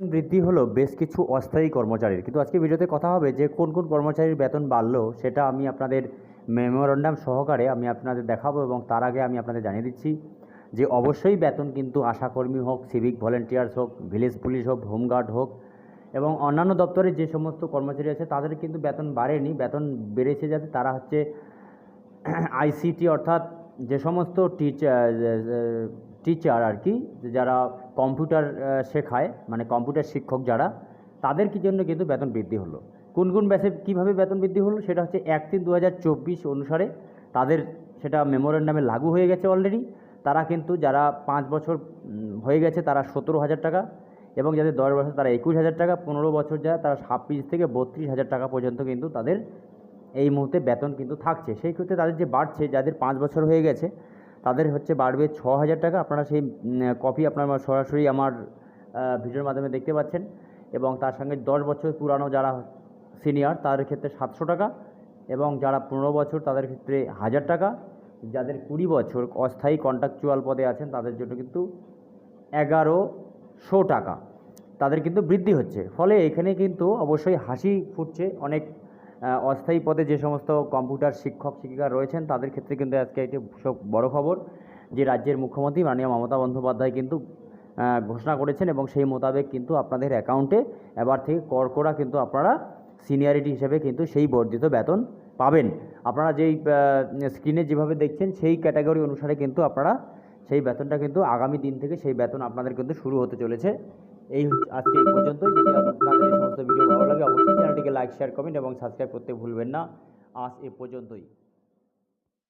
বৃদ্ধি হলো বেশ কিছু অস্থায়ী কর্মচারীর। কিন্তু আজকে ভিডিওতে কথা হবে যে কোন কোন কর্মচারীর বেতন বাড়লো সেটা আমি আপনাদের মেমোরান্ডাম সহকারে আমি আপনাদের দেখাবো এবং তার আগে আমি আপনাদের জানিয়ে দিচ্ছি যে অবশ্যই বেতন কিন্তু আশাকর্মী হোক সিভিক ভলেন্টিয়ার্স হোক ভিলেজ পুলিশ হোক হোমগার্ড হোক এবং অন্যান্য দপ্তরে যে সমস্ত কর্মচারী আছে তাদের কিন্তু বেতন বাড়েনি। বেতন বেড়েছে যাতে তারা হচ্ছে আইসিটি অর্থাৎ যে সমস্ত টিচার টিচার আর কি যারা কম্পিউটার শেখায় মানে কম্পিউটার শিক্ষক যারা, তাদের কি জন্য কিন্তু বেতন বৃদ্ধি হলো? কোন কোন ব্যাচে কীভাবে বেতন বৃদ্ধি হলো সেটা হচ্ছে এক তিন দু অনুসারে তাদের সেটা মেমোরেন্ডামে লাগু হয়ে গেছে অলরেডি তারা কিন্তু যারা পাঁচ বছর হয়ে গেছে তারা সতেরো হাজার টাকা এবং যাদের দশ বছর তারা একুশ হাজার টাকা, পনেরো বছর যারা তারা ছাব্বিশ থেকে বত্রিশ হাজার টাকা পর্যন্ত কিন্তু তাদের এই মুহূর্তে বেতন কিন্তু থাকছে। সেই ক্ষেত্রে তাদের যে বাড়ছে, যাদের পাঁচ বছর হয়ে গেছে তাদের হচ্ছে বাড়বে ছ হাজার টাকা। আপনারা সেই কপি আপনারা সরাসরি আমার ভিডিওর মাধ্যমে দেখতে পাচ্ছেন। এবং তার সঙ্গে দশ বছর পুরানো যারা সিনিয়র তাদের ক্ষেত্রে সাতশো টাকা এবং যারা পনেরো বছর, তাদের ক্ষেত্রে হাজার টাকা। যাদের কুড়ি বছর অস্থায়ী কন্ট্রাকচুয়াল পদে আছেন, তাদের জন্য কিন্তু এগারোশো টাকা। তাদের কিন্তু বৃদ্ধি হচ্ছে। ফলে এখানে কিন্তু অবশ্যই হাসি ফুটছে অনেক অস্থায়ী পদে যে সমস্ত কম্পিউটার শিক্ষক, শিক্ষিকা রয়েছেন, তাদের ক্ষেত্রে কিন্তু আজকে একটি সব বড় খবর, যে রাজ্যের মুখ্যমন্ত্রী মাননীয় মমতা বন্দ্যোপাধ্যায় কিন্তু ঘোষণা করেছেন এবং সেই মোতাবেক কিন্তু আপনাদের অ্যাকাউন্টে এবার থেকে করকোড়া কিন্তু আপনারা সিনিয়রিটি হিসেবে কিন্তু সেই বর্ধিত বেতন পাবেন। আপনারা যেই স্ক্রিনে যেভাবে দেখছেন, সেই ক্যাটাগরি অনুসারে কিন্তু আপনারা সেই বেতনটা কিন্তু আগামী দিন থেকে সেই বেতন আপনাদের কিন্তু শুরু হতে চলেছে। এই আজকে এই পর্যন্তই। যদি আপনাদের লাইক শেয়ার কমেন্ট এবং সাবস্ক্রাইব করতে ভুলবেন না। আজ এ পর্যন্তই।